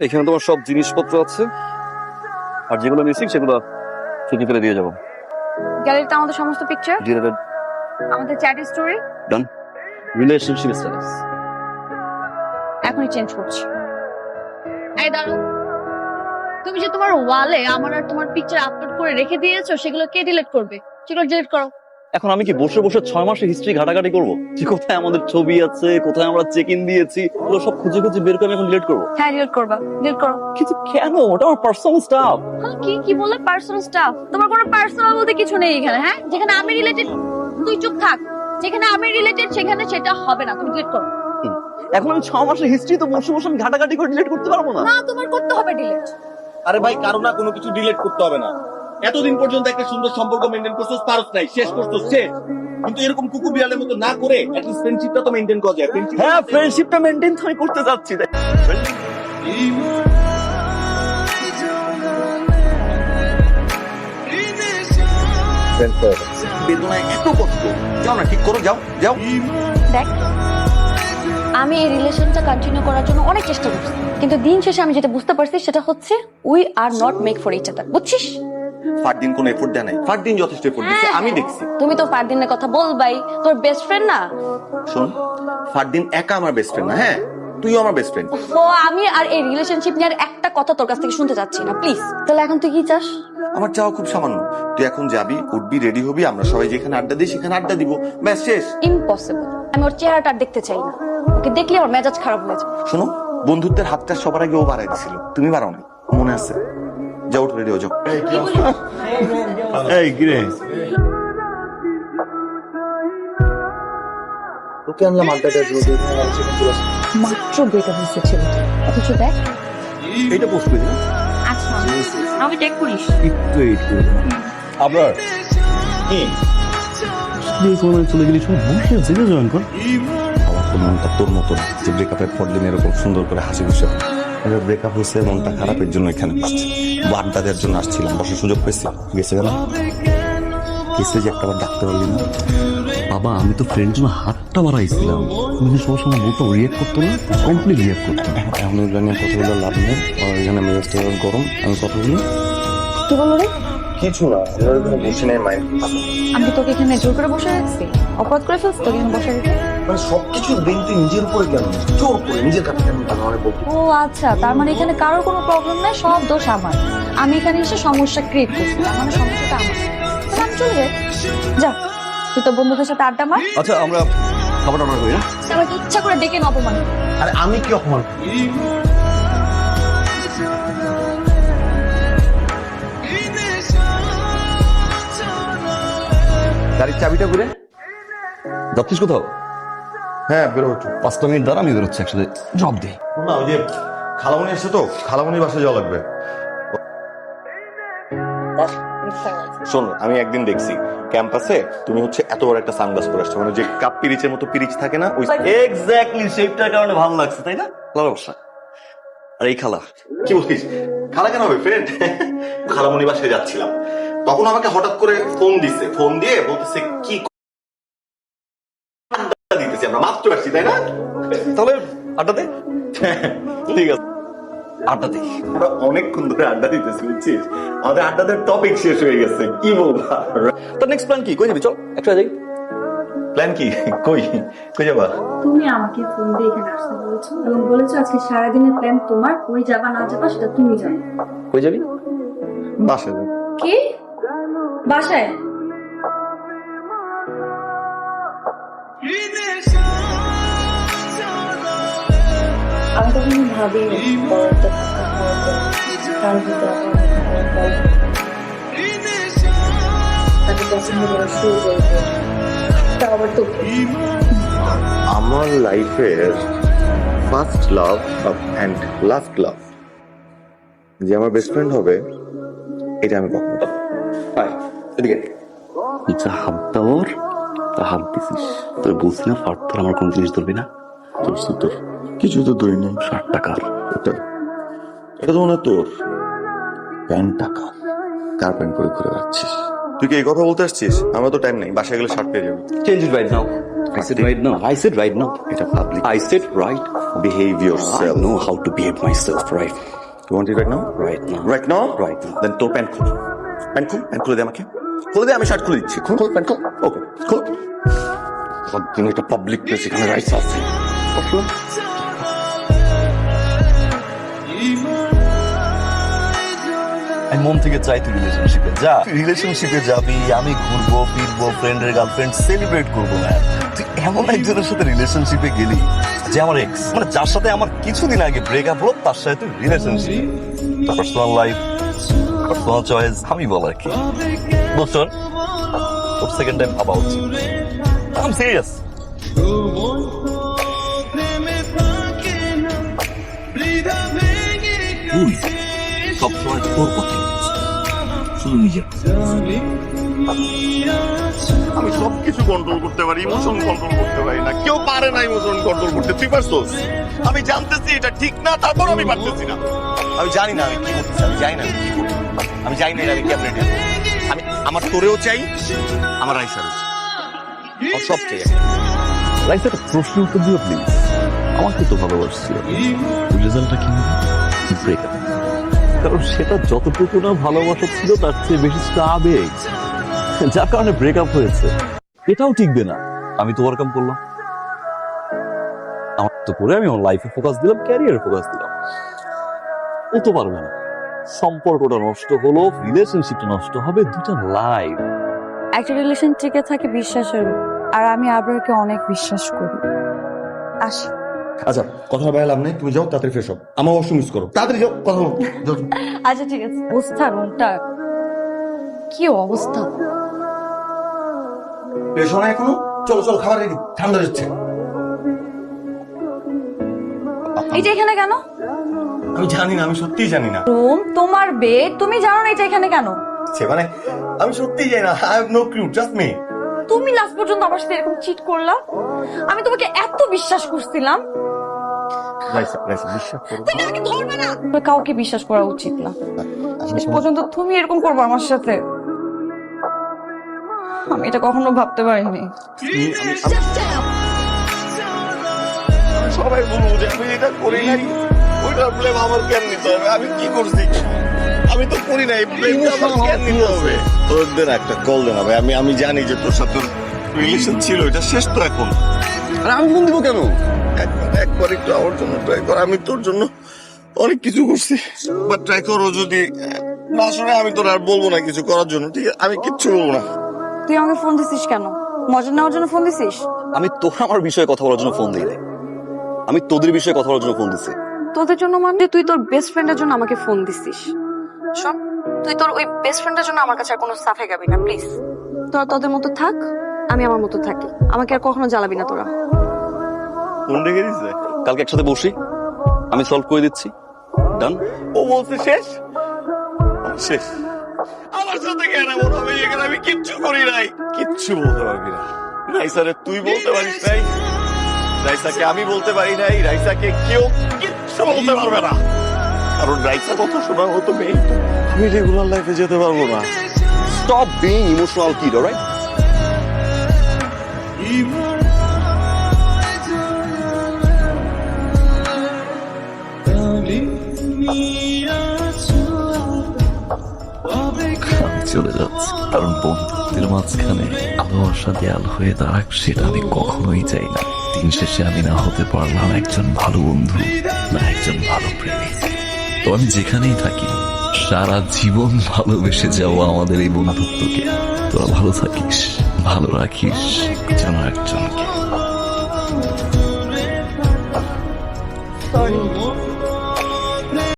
এখানে তোমার সব জিনিসপত্র আছে আর যেগুলো মিসিং সেগুলো ছুটি ফেলে দিয়ে যাব। গ্যালারিতে আমাদের সমস্ত পিকচার আমাদের chat story done relationship status এখনই চেঞ্জ করছি। এই দাঁড়াও। তুমি যে তোমার ওয়ালে আমার আর তোমার পিকচার আপলোড করে রেখে দিয়েছ সেগুলো কে ডিলিট করবে? সেগুলো ডিলিট করো। এখন আমি কি বসে বসে ছয় মাসের হিস্ট্রি ঘাটাঘাটি করব? যে কোথায় আমাদের ছবি আছে কোথায় আমরা চেক ইন দিয়েছি ওগুলো সব খুঁজে খুঁজে বের করে এখন ডিলিট করব? হ্যাঁ ডিলিট করবা ডিলিট করো। কিন্তু কেন? ওটা আমার পার্সোনাল স্টাফ হ্যাঁ, কি কি বললে? পার্সোনাল স্টাফ তোমার কোনো পার্সোনাল বলতে কিছু নেই এখানে হ্যাঁ? যেখানে আমি রিলেটেড তুই চুপ থাক। যেখানে আমি রিলেটেড সেখানে সেটা হবে না তুমি ডিলিট করো। এখন আমি ছ মাসের হিস্ট্রি তো বসে বসে আমি ঘাটাঘাটি করে ডিলিট করতে পারব না? না তোমার করতে হবে ডিলিট আরে ভাই কারও না কোনো কিছু ডিলিট করতে হবে না। এতদিন পর্যন্ত একটা সুন্দর সম্পর্ক মেনটেন করছ পারস নাই শেষ করছ শেষ। কিন্তু এরকম কুকুর বিড়ালের মতো না করে অ্যাটলিস্ট ফ্রেন্ডশিপটা তো মেনটেন করা যায়। হ্যাঁ ফ্রেন্ডশিপটা মেনটেন তো আমি করতে যাচ্ছি বেদনায় এত কষ্ট। যাও না ঠিক করো যাও যাও। দেখ আমি এই রিলেশনটা কন্টিনিউ করার জন্য অনেক চেষ্টা করছি। কিন্তু দিন শেষে আমি যেটা বুঝতে পারছি সেটা হচ্ছে we are not make for each other বুঝছিস? ফারদিন কোনো এফোর্ট দেয় নাই। ফারদিন যথেষ্ট এফোর্ট দিচ্ছে আমি দেখছি। তুমি তো ফারদিনের কথা বলবাই। তোর বেস্ট ফ্রেন্ড না? শোন ফারদিন একা আমার বেস্ট ফ্রেন্ড না হ্যাঁ? তুইও আমার বেস্ট ফ্রেন্ড ও আমি আর এই রিলেশনশিপ নিয়ে আর একটা কথা তোর কাছ থেকে শুনতে চাচ্ছি না প্লিজ তাহলে এখন তুই কি চাস? আমার খুব সামান্য। তুই এখন যাবি উঠবি রেডি হবি আমরা সবাই যেখানে আড্ডা দিই সেখানে আড্ডা দিব। ব্যাস শেষ। ইম্পসিবল আমি ওর চেহারাটা দেখতে চাই না। ওকে দেখলে আমার মেজাজ খারাপ হয়ে শোনো বন্ধুত্বের হাতটা সবার আগে ও বাড়াই দিছিল। তুমি বাড়াও নি মনে আছে? যাও উঠ রেডি হয়ে যাও। এই কিরে? তোকে আনলাম আড্ডাটা মাত্র ব্রেকআপ হয়েছে ছেলেটা। অথচ দেখ। এইটা পোস্ট করি আচ্ছা আমি টেক করিস। একটু এইট করে। আবার চলে গেলি সব বসে জয়েন কর। আমার তোর মতো না যে ব্রেকআপের পর দিন এরকম সুন্দর করে হাসি খুশি ব্রেকআপ হয়েছে মনটা খারাপের জন্য এখানে বসছি আড্ডা দেওয়ার জন্য আসছিলাম বসার সুযোগ পেয়েছি গেছে গেল গেছে যে একটা ডাকতে পারলি না? বাবা আমি তো ফ্রেন্ড জন্য হাতটা বাড়াইছিলাম। তুমি যে সবার সময় বলতো রিয়েক্ট করতো না কমপ্লিট রিয়েক্ট করতো এখন এগুলো নিয়ে কথা বলে লাভ নেই। আর এখানে মেজাজটা গরম। আমি কথা বলি। কি বলল রে? কিছু না বসে নেই। মাইন্ড আমি তোকে এখানে জোর করে বসে রাখছি। অপরাধ করে ফেলছি তোকে এখানে বসে রেখে মানে সবকিছু দিন তুই নিজের উপরে কেন? জোর করে নিজের কাছে কেন মানে বলতে ও আচ্ছা তার মানে এখানে কারোর কোনো প্রবলেম নাই সব দোষ আমার। আমি এখানে এসে সমস্যা ক্রিয়েট করছি তার মানে সমস্যাটা আমার। তাহলে আমি চলে যাই। যা তুই তো বন্ধুদের সাথে আড্ডা মার। আচ্ছা আমরা খাবার অর্ডার করি না আমাকে ইচ্ছা করে ডেকে ন অপমান। আরে আমি কি অপমান গাড়ির চাবিটা ঘুরে। যাচ্ছিস কোথাও? হ্যাঁ বেরো একটু পাঁচটা মিনিট দ্বারা আমি বেরোচ্ছি একসাথে জব দে না ওই যে খালামণি আসছে তো খালামণির বাসায় যাওয়া লাগবে। শোন আমি একদিন দেখছি ক্যাম্পাসে তুমি হচ্ছে এত বড় একটা সানগ্লাস পরে আসছো মানে যে কাপ পিরিচের মতো পিরিচ থাকে না ওই এক্স্যাক্টলি শেপটার কারণে ভালো লাগছে তাই না? ভালো অবস্থা। আর এই খালা কি বলছিস? খালা কেন হবে ফ্রেন্ড খালামণি বাসায় যাচ্ছিলাম। তখন আমাকে হঠাৎ করে ফোন দিছে ফোন দিয়ে বলতেছে কি আমরা মাত্র আসছি তাই না? তাহলে আড্ডা দে। ঠিক আছে। আড্ডা দে। আমরা অনেকক্ষণ ধরে আড্ডা দিতেছি বুঝছিস? আমাদের আড্ডাদের টপিক শেষ হয়ে গেছে। কি বলবা তার নেক্সট প্ল্যান কি? কই যাবি? চল একসাথে যাই। প্ল্যান কি? কই? কই যাবা? তুমি আমাকে ফোন দিয়ে এখানে আসতে বলেছ এবং বলেছ আজকে সারাদিনের প্ল্যান তোমার ওই যাবা না যাবা সেটা তুমি জানো। কই যাবি? বাসায় কি? বাসায়? আমি ভাবি তার আমার তাকে পছন্দ করা শুরু করব তা আবার তো আমার লাইফের first love and last love যে আমার বেস্ট ফ্রেন্ড হবে এটা আমি কখনো এদিকে। যা হাত দেওয়ার তা হাত দিছিস। তোর বলছি না ফার্দার আমার কোন জিনিস ধরবি না। তোর তোর কিছু তো দই নেই। ষাট টাকার এটা এটা তো মনে তোর। প্যান্ট টাকা। কার প্যান্ট পরে ঘুরে যাচ্ছিস তুই কি এই কথা বলতে আসছিস? আমরা তো টাইম নেই বাসায় গেলে শার্ট পেয়ে যাবি। Change it right now I said right now. I said right now. এটা public I said right. Behave I yourself know how to behave myself right. You want it right now Right now. Right now Right now. Then তোর pant খুল। Pant খুল? Pant খুলে দে আমাকে। খুলে দে আমি shirt খুলে দিচ্ছি খুল খুল প্যান্ট খুল ওকে খুল সবদিন একটা পাবলিক প্লেস এখানে রাইটস আছে? আমি মন থেকে চাই তুই রিলেশনশিপে যা। রিলেশনশিপে যাবি আমি ঘুরবো ফিরবো ফ্রেন্ডের গার্লফ্রেন্ড সেলিব্রেট করব না তুই এমন একজনের সাথে রিলেশনশিপে গেলি যে আমার এক্স মানে যার সাথে আমার কিছুদিন আগে ব্রেকআপ হলো তার সাথে তুই relationship personal life personal choice আমি বলার কি বছর তোর সেকেন্ড টাইম ভাবা উচিত আম সিরিয়াস সবসময় তোর কথা শুধু নিজের আমি সবকিছু কন্ট্রোল করতে পারি ইমোশন কন্ট্রোল করতে পারি না। কেউ পারে না ইমোশন কন্ট্রোল করতে তুই পারছোস? আমি জানতেছি এটা ঠিক না তারপর আমি পারতেছি না। আমি জানি না আমি কি করতেছি আমি জানি না আমি কি করব আমি জানি না আমি কেমনে deal আমি আমার তোরেও চাই আমার রাইসারও চাই। সব চাই একটা। প্রশ্ন উত্তর দিও প্লিজ আমাকে তো ভালোবাসছিল রেজাল্টটা কি? ব্রেকআপ কারণ সেটা যতটুকু না ভালোবাসা ছিল তার চেয়ে বেশি ছিল আবেগ যার কারণে ব্রেকআপ হয়েছে। এটাও টিকবে না। আমি তো ওয়ারকাম করলাম। আমার তো করে আমি আমার লাইফে ফোকাস দিলাম ক্যারিয়ারে ফোকাস দিলাম। ও তো পারবে না। সম্পর্কটা নষ্ট হলো রিলেশনশিপটা নষ্ট হবে দুটা লাইফ একটা রিলেশন টিকে থাকে বিশ্বাসের। আর আমি আবরারকে অনেক বিশ্বাস করি। আসি। আচ্ছা কথা বাইলাম নেই তুমি যাও তাড়াতাড়ি ফ্রেশ হও। আমার ওয়াশরুম মিস করো। তাড়াতাড়ি যাও কথা বলো। আচ্ছা ঠিক আছে। অবস্থা রুমটা। কি অবস্থা? ফ্রেশ না এখনও চলো চলো খাবার রেডি ঠান্ডা যাচ্ছে। এইটা এখানে কেন? আমি জানি না আমি সত্যিই জানি না। রুম তোমার বেড তুমি জানো না এটা এখানে কেন? সে মানে আমি সত্যিই জানি না I have no clue just me তুমি লাস্ট পর্যন্ত আমার সাথে এরকম চিট করলা? আমি তোমাকে এত বিশ্বাস করছিলাম। কাউকে বিশ্বাস করা উচিত না। শেষ পর্যন্ত তুমি এরকম করবে আমার সাথে। আমি এটা কখনো ভাবতে পারিনি। সবাই বলব যে আমি এটা করি নাই। ওইটার ব্লেম আমার কেন নিতে হবে? আমি কি করছি? আমি তো করি নাই ব্লেম আমার কেন নিতে হবে? তোর দেন একটা কল দেন ভাই আমি আমি জানি যে তোর সাথে রিলেশন ছিল এটা শেষ তো এখন। আর আমি ফোন দিব কেন? একবার একবার একটু আমার জন্য ট্রাই কর আমি তোর জন্য অনেক কিছু করছি। বাট ট্রাই করো যদি না শুনে আমি তোর আর বলব না কিছু করার জন্য ঠিক আছে? আমি কিচ্ছু বলব না। তুই আমাকে ফোন দিছিস কেন? মজা নেওয়ার জন্য ফোন দিছিস? আমি তোর আমার বিষয়ে কথা বলার জন্য ফোন দিইনি। আমি তোদের বিষয়ে কথা বলার জন্য ফোন দিছি। তোদের জন্য মানে তুই তোর বেস্ট ফ্রেন্ডের জন্য আমাকে ফোন দিছিস। শোন তুই তোর ওই বেস্ট ফ্রেন্ডের জন্য আমার কাছে আর কোনো সাফে গাবি না প্লিজ তোরা তোদের মতো থাক আমি আমার মতো থাকি। আমাকে আর কখনো জ্বালাবি না তোরা। ফোন রেখে দিছে কালকে একসাথে বসি। আমি সলভ করে দিচ্ছি। ডান ও বলছে শেষ? শেষ। আমার সাথে কেন এমন হবে এখানে আমি কিচ্ছু করি নাই। কিচ্ছু বলতে পারবি না। রাইসারে তুই বলতে পারিস নাই? রাইসাকে আমি বলতে পারি নাই? রাইসাকে কেউ কিচ্ছু বলতে পারবে না। কারণ রাইসা কথা শোনা হতো মেয়ে আমি রেগুলার লাইফে যেতে পারব না। Stop being emotional kid alright আমি চলে যাচ্ছে। কারণ বন্ধুত্বের মাঝখানে ভালোবাসা দেয়াল হয়ে দাঁড়াক সেটা আমি কখনোই চাই না। দিন শেষে আমি না হতে পারলাম একজন ভালো বন্ধু, না একজন ভালো প্রেমিক। তো আমি যেখানেই থাকি, সারা জীবন ভালোবেসে যাও আমাদের এই বন্ধুত্বকে। তোরা ভালো থাকিস, ভালো রাখিস যেন একজনকে।